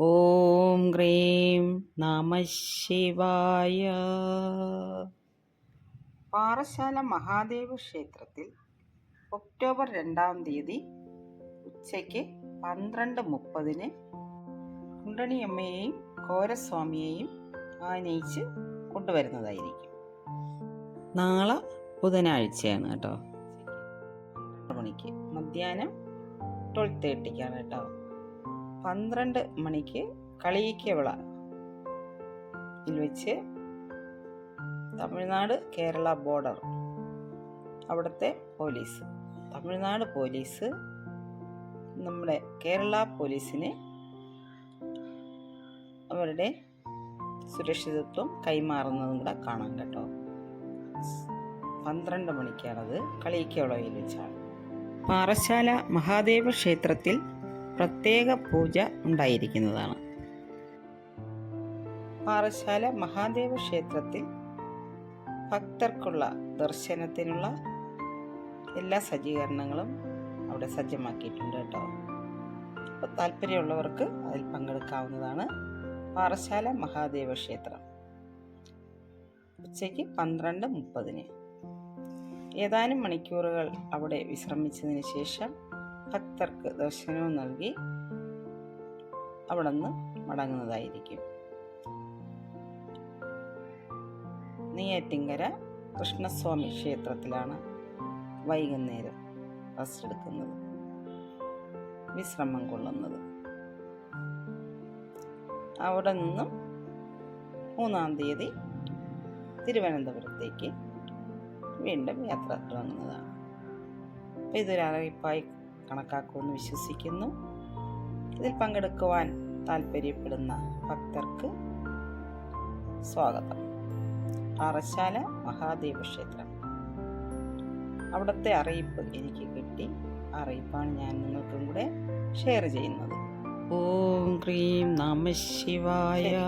ഓം cream നമ ശിവായ. പാറശാല മഹാദേവ ക്ഷേത്രത്തിൽ ഒക്ടോബർ രണ്ടാം തീയതി ഉച്ചയ്ക്ക് പന്ത്രണ്ട് മുപ്പതിന് കുണ്ടണിയമ്മയെയും കോരസ്വാമിയെയും ആനയിച്ച് കൊണ്ടുവരുന്നതായിരിക്കും. നാളെ ബുധനാഴ്ചയാണ് കേട്ടോ. മണിക്ക് മധ്യാഹ്നം ട്വൽവ് തേർട്ടിക്കാണ് കേട്ടോ. പന്ത്രണ്ട് മണിക്ക് കളിയിക്കവിള വെച്ച് തമിഴ്നാട് കേരള ബോർഡർ അവിടുത്തെ പോലീസ്. തമിഴ്നാട് പോലീസ് നമ്മുടെ കേരള പോലീസിന് അവരുടെ സുരക്ഷിതത്വം കൈമാറുന്നതും കൂടെ കാണാം കേട്ടോ. പന്ത്രണ്ട് മണിക്കാണത് കളിയിക്കവിളയിൽ വെച്ചാണ്. പാറശാല മഹാദേവ ക്ഷേത്രത്തിൽ പ്രത്യേക പൂജ ഉണ്ടായിരിക്കുന്നതാണ്. പാറശാല മഹാദേവ ക്ഷേത്രത്തിൽ ഭക്തർക്കുള്ള ദർശനത്തിനുള്ള എല്ലാ സജ്ജീകരണങ്ങളും അവിടെ സജ്ജമാക്കിയിട്ടുണ്ട് കേട്ടോ. അപ്പോൾ താല്പര്യമുള്ളവർക്ക് അതിൽ പങ്കെടുക്കാവുന്നതാണ് പാറശാല മഹാദേവ ക്ഷേത്രം. ഉച്ചയ്ക്ക് പന്ത്രണ്ട് മുപ്പതിന്. ഏതാനും മണിക്കൂറുകൾ അവിടെ വിശ്രമിച്ചതിന് ശേഷം ഭക്തർക്ക് ദർശനവും നൽകി അവിടെ നിന്ന് മടങ്ങുന്നതായിരിക്കും. നെയ്യാറ്റിങ്കര കൃഷ്ണസ്വാമി ക്ഷേത്രത്തിലാണ് വൈകുന്നേരം റെസ്റ്റ് എടുക്കുന്നത്. വിശ്രമം കൊള്ളുന്നത്. അവിടെ നിന്നും മൂന്നാം തീയതി തിരുവനന്തപുരത്തേക്ക് വീണ്ടും യാത്ര തുടങ്ങുന്നതാണ്. അപ്പോൾ ഇതൊരു അറിയിപ്പായി കണക്കാക്കുമെന്ന് വിശ്വസിക്കുന്നു. ഇതിൽ പങ്കെടുക്കുവാൻ താല്പര്യപ്പെടുന്ന ഭക്തർക്ക് സ്വാഗതം. പാറശാല മഹാദേവ ക്ഷേത്രം അവിടുത്തെ അറിയിപ്പ് എനിക്ക് കിട്ടി. അറിയിപ്പാണ് ഞാൻ നിങ്ങൾക്കും കൂടെ ഷെയർ ചെയ്യുന്നത്. ഓം ക്രീം നമ ശിവായ.